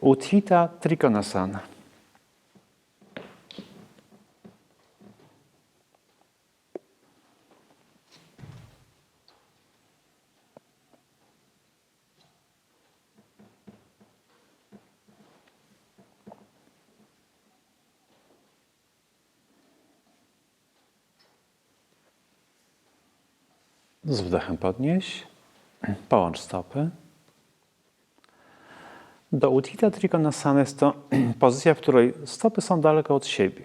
Utthita Trikonasana. Z wdechem podnieś. Połącz stopy. Do Utthita Trikonasana jest to pozycja, w której stopy są daleko od siebie.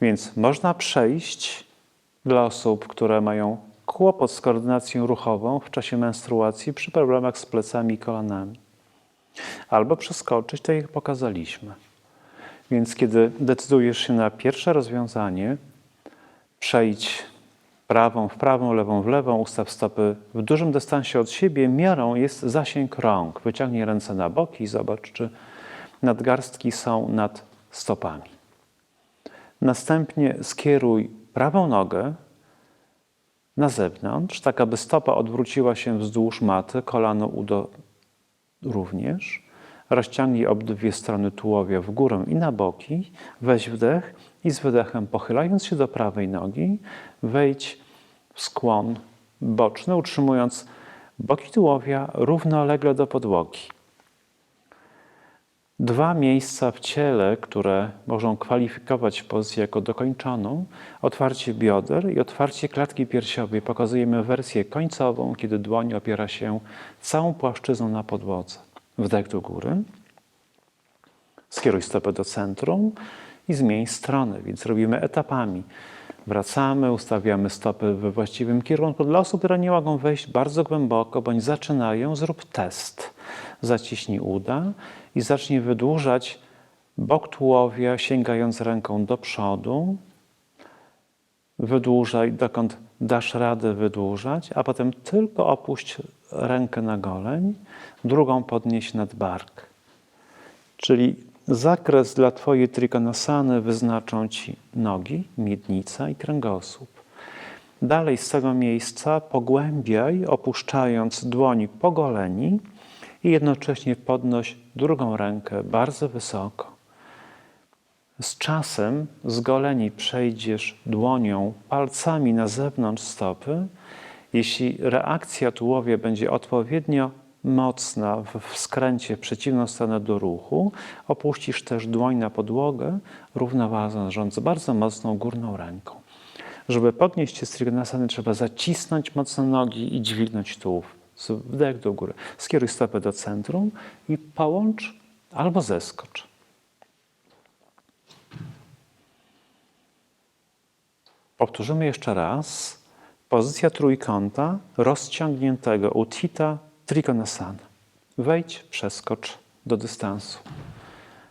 Więc można przejść dla osób, które mają kłopot z koordynacją ruchową w czasie menstruacji przy problemach z plecami i kolanami. Albo przeskoczyć, tak jak pokazaliśmy. Więc kiedy decydujesz się na pierwsze rozwiązanie, przejdź prawą w prawą, lewą w lewą, ustaw stopy w dużym dystansie od siebie. Miarą jest zasięg rąk. Wyciągnij ręce na boki i zobacz, czy nadgarstki są nad stopami. Następnie skieruj prawą nogę na zewnątrz, tak aby stopa odwróciła się wzdłuż maty, kolano udo również. Rozciągnij obydwie strony tułowia w górę i na boki. Weź wdech i z wydechem pochylając się do prawej nogi, wejdź skłon boczny, utrzymując boki tułowia równolegle do podłogi. Dwa miejsca w ciele, które mogą kwalifikować pozycję jako dokończoną, otwarcie bioder i otwarcie klatki piersiowej. Pokazujemy wersję końcową, kiedy dłoń opiera się całą płaszczyzną na podłodze. Wdech do góry. Skieruj stopę do centrum i zmień stronę, więc robimy etapami. Wracamy, ustawiamy stopy we właściwym kierunku. Dla osób, które nie mogą wejść bardzo głęboko, bądź zaczynają, zrób test. Zaciśnij uda i zacznij wydłużać bok tułowia, sięgając ręką do przodu. Wydłużaj, dokąd dasz radę wydłużać, a potem tylko opuść rękę na goleń, drugą podnieś nad bark. Czyli zakres dla Twojej trikonasany wyznaczą Ci nogi, miednica i kręgosłup. Dalej z tego miejsca pogłębiaj, opuszczając dłoni po goleni i jednocześnie podnoś drugą rękę bardzo wysoko. Z czasem z goleni przejdziesz dłonią palcami na zewnątrz stopy. Jeśli reakcja tułowia będzie odpowiednio mocna w skręcie w przeciwną stronę do ruchu, opuścisz też dłoń na podłogę, równoważąc bardzo mocną górną ręką. Żeby podnieść się z trigonasany, trzeba zacisnąć mocno nogi i dźwignąć tułów. Wdech do góry. Skieruj stopę do centrum i połącz albo zeskocz. Powtórzymy jeszcze raz. Pozycja trójkąta rozciągniętego Utthita Trikonasana. Wejdź, przeskocz do dystansu.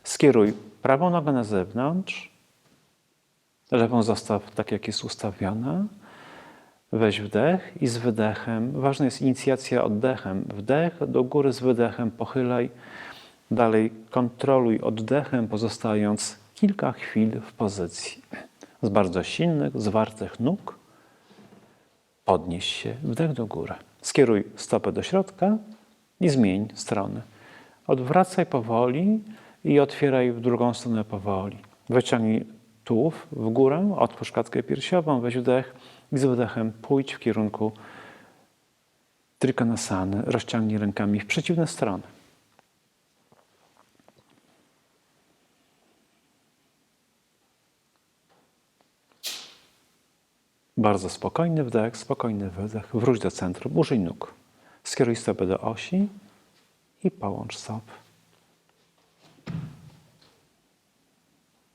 Skieruj prawą nogę na zewnątrz, lewą zostaw tak, jak jest ustawiona. Weź wdech i z wydechem, ważna jest inicjacja oddechem. Wdech do góry z wydechem, pochylaj. Dalej kontroluj oddechem, pozostając kilka chwil w pozycji. Z bardzo silnych, zwartych nóg podnieś się, wdech do góry. Skieruj stopę do środka i zmień stronę. Odwracaj powoli i otwieraj w drugą stronę powoli. Wyciągnij tułów w górę, otwórz klatkę piersiową, weź wdech i z wydechem pójdź w kierunku trikonasany. Rozciągnij rękami w przeciwne strony. Bardzo spokojny wdech, spokojny wydech. Wróć do centrum, użyj nóg. Skieruj stopę do osi i połącz stopy.